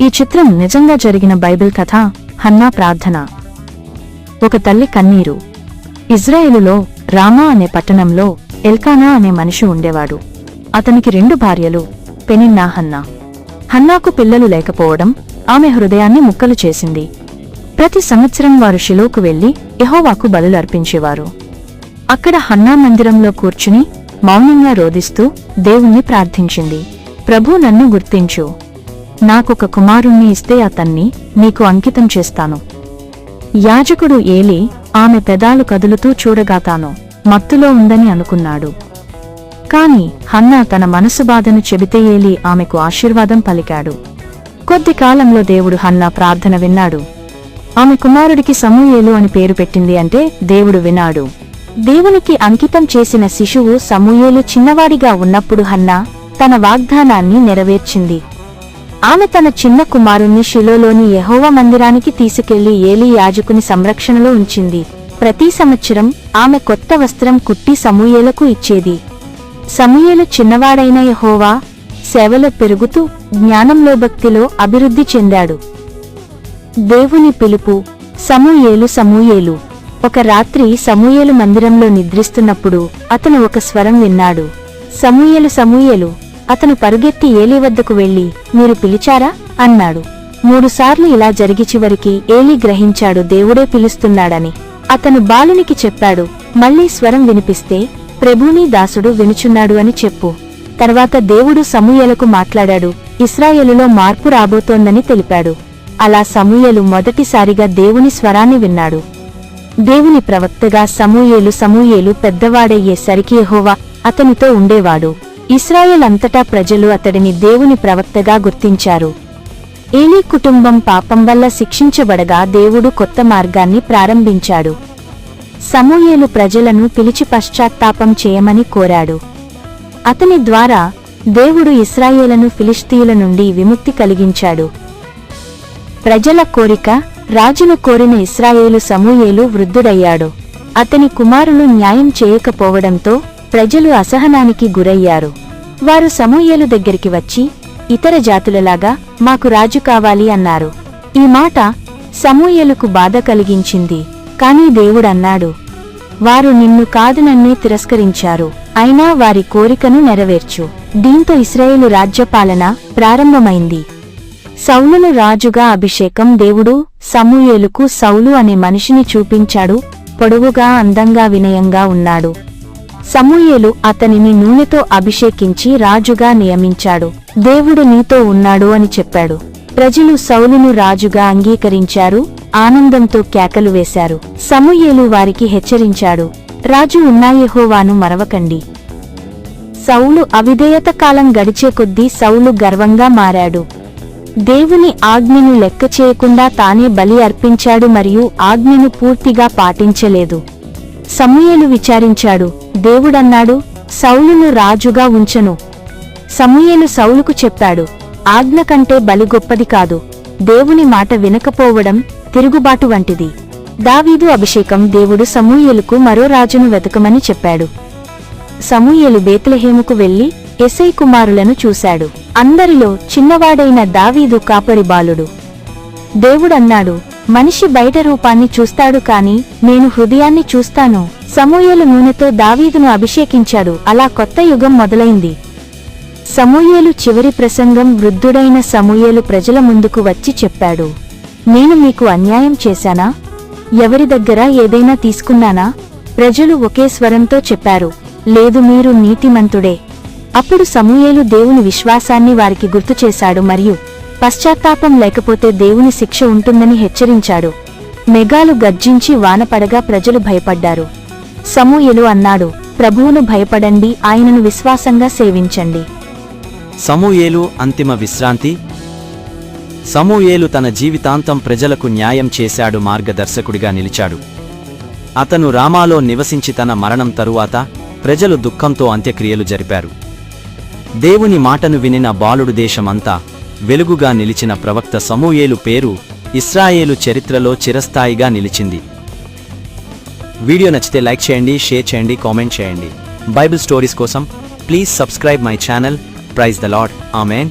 ఈ చిత్రం నిజంగా జరిగిన బైబిల్ కథ హన్నా ప్రార్థన. ఒక తల్లి కన్నీరు. ఇజ్రాయేలులో రామా అనే పట్టణంలో ఎల్కానా అనే మనిషి ఉండేవాడు. అతనికి రెండు భార్యలు పెనిన్నా హన్నా. హన్నాకు పిల్లలు లేకపోవడం ఆమె హృదయాన్ని ముక్కలు చేసింది. ప్రతి సంవత్సరం వారు షిలోకు వెళ్ళి ఎహోవాకు బలులర్పించేవారు అక్కడ హన్నా మందిరంలో కూర్చుని మౌనంగా రోదిస్తూ దేవుణ్ణి ప్రార్థించింది. ప్రభు నన్ను గుర్తించు. నాకొక కుమారుణ్ణి ఇస్తే అతన్ని నీకు అంకితం చేస్తాను. యాజకుడు ఏలి ఆమె పెదాలు కదులుతూ చూడగా తాను మత్తులో ఉందని అనుకున్నాడు. కాని హన్నా తన మనసు బాధను చెబితే ఏలి ఆమెకు ఆశీర్వాదం పలికాడు. కొద్ది కాలంలో దేవుడు హన్నా ప్రార్థన విన్నాడు. ఆమె కుమారుడికి సమూయేలు అని పేరు పెట్టింది అంటే దేవుడు వినాడు. దేవునికి అంకితం చేసిన శిశువు సమూయేలు చిన్నవాడిగా ఉన్నప్పుడు హన్నా తన వాగ్దానాన్ని నెరవేర్చింది. ఆమె తన చిన్న కుమారుణ్ణి షిలోలోని యహోవ మందిరానికి తీసుకెళ్ళి ఏలి యాజకుని సంరక్షణలో ఉంచింది. ప్రతి సంవత్సరం ఆమె కొత్త వస్త్రం కుట్టి సమూయేలకు ఇచ్చేది. సమూయేలు చిన్నవాడైన యహోవా సేవలో పెరుగుతూ జ్ఞానంలో భక్తిలో అభివృద్ధి చెందాడు. దేవుని పిలుపు సమూయేలు సమూయేలు. ఒక రాత్రి సమూయేలు మందిరంలో నిద్రిస్తున్నప్పుడు అతను ఒక స్వరం విన్నాడు. సమూయేలు సమూయేలు. అతను పరుగెత్తి ఏలీ వద్దకు వెళ్ళి మీరు పిలిచారా? అన్నాడు. మూడుసార్లు ఇలా జరిగి చివరికి ఏలీ గ్రహించాడు దేవుడే పిలుస్తున్నాడని. అతను బాలునికి చెప్పాడు మళ్ళీ స్వరం వినిపిస్తే ప్రభుని దాసుడు వినుచున్నాడు అని చెప్పు. తర్వాత దేవుడు సమూయలకు మాట్లాడాడు ఇస్రాయేలులో మార్పు రాబోతోందని తెలిపాడు. అలా సమూయలు మొదటిసారిగా దేవుని స్వరాన్ని విన్నాడు. దేవుని ప్రవక్తగా సమూయేలు సమూయేలు పెద్దవాడయ్యేసరికి హోవా అతనితో ఉండేవాడు. ఇస్రాయేల్ అంతటా ప్రజలు అతడిని దేవుని ప్రవక్తగా గుర్తించారు. ఏలీ కుటుంబం పాపం వల్ల శిక్షించబడగా దేవుడు కొత్త మార్గాన్ని ప్రారంభించాడు. సమూయేలు ప్రజలను పిలిచి పశ్చాత్తాపం చేయమని కోరాడు. అతని ద్వారా దేవుడు ఇస్రాయేలను ఫిలిస్తీయుల నుండి విముక్తి కలిగించాడు. ప్రజల కోరిక రాజును కోరిన ఇస్రాయేలు సమూయేలు వృద్ధుడయ్యాడు. అతని కుమారులు న్యాయం చేయకపోవడంతో ప్రజలు అసహనానికి గురయ్యారు. వారు సమూయేలు దగ్గరికి వచ్చి ఇతర జాతులలాగా మాకు రాజు కావాలి అన్నారు. ఈ మాట సమూయేలుకు బాధ కలిగించింది. కాని దేవుడన్నాడు వారు నిన్ను కాదు నన్నే తిరస్కరించారు. అయినా వారి కోరికను నెరవేర్చు. దీంతో ఇస్రాయేలు రాజ్యపాలన ప్రారంభమైంది. సౌలును రాజుగా అభిషేకం దేవుడు సమూయేలుకు సౌలు అనే మనిషిని చూపించాడు. పొడవుగా అందంగా వినయంగా ఉన్నాడు. సమూయేలు అతనిని నూనెతో అభిషేకించి రాజుగా నియమించాడు. దేవుడు నీతో ఉన్నాడు అని చెప్పాడు. ప్రజలు సౌలును రాజుగా అంగీకరించారు ఆనందంతో కేకలు వేశారు. సమూయేలు వారికి హెచ్చరించాడు రాజు ఉన్నాయెహోవాను మరవకండి. సౌలు అవిధేయత కాలం గడిచే కొద్దీ సౌలు గర్వంగా మారాడు. దేవుని ఆజ్ఞను లెక్క చేయకుండా తానే బలి అర్పించాడు మరియు ఆజ్ఞను పూర్తిగా పాటించలేదు. సమూయేలు విచారించాడు. దేవుడన్నాడు సౌలును రాజుగా ఉంచను. సమూయేలు సౌలుకు చెప్పాడు ఆజ్ఞ కంటే బలి గొప్పది కాదు. దేవుని మాట వినకపోవడం తిరుగుబాటు వంటిది. దావీదు అభిషేకం దేవుడు సమూయేలుకు మరో రాజును వెతకమని చెప్పాడు. సమూయేలు బేతులహేముకు వెళ్ళి ఎసై కుమారులను చూశాడు. అందరిలో చిన్నవాడైన దావీదు కాపరి బాలుడు దేవుడన్నాడు మనిషి బయట రూపాన్ని చూస్తాడు కాని నేను హృదయాన్ని చూస్తాను. సమూయేలు నూనెతో దావీదును అభిషేకించాడు. అలా కొత్త యుగం మొదలైంది. సమూయేలు చివరి ప్రసంగం వృద్ధుడైన సమూయేలు ప్రజల ముందుకు వచ్చి చెప్పాడు. నేను మీకు అన్యాయం చేశానా? ఎవరి దగ్గర ఏదైనా తీసుకున్నానా? ప్రజలు ఒకే స్వరంతో చెప్పారు. లేదు మీరు నీతిమంతుడే. అప్పుడు సమూయేలు దేవుని విశ్వాసాన్ని వారికి గుర్తు చేశాడు మరియు పశ్చాత్తాపం లేకపోతే దేవుని శిక్ష ఉంటుందని హెచ్చరించాడు. మెగాలు గర్జించి వానపడగా ప్రజలు భయపడ్డారు. సమూయేలు అన్నాడు ప్రభువును భయపడండి ఆయనను విశ్వాసంగా సేవించండి. సమూయేలు అంతిమ విశ్రాంతి. సమూయేలు తన జీవితాంతం ప్రజలకు న్యాయం చేశాడు మార్గదర్శకుడిగా నిలిచాడు. అతను రామాలో నివసించి తన మరణం తరువాత ప్రజలు దుఃఖంతో అంత్యక్రియలు జరిపారు. దేవుని మాటను వినిన బాలుడు దేశమంతా వెలుగుగా నిలిచిన ప్రవక్త సమూయేలు పేరు ఇస్రాయేలు చరిత్రలో చిరస్థాయిగా నిలిచింది. వీడియో నచ్చితే లైక్ చేయండి షేర్ చేయండి కామెంట్ చేయండి. బైబిల్ స్టోరీస్ కోసం please subscribe my channel. Praise the Lord amen.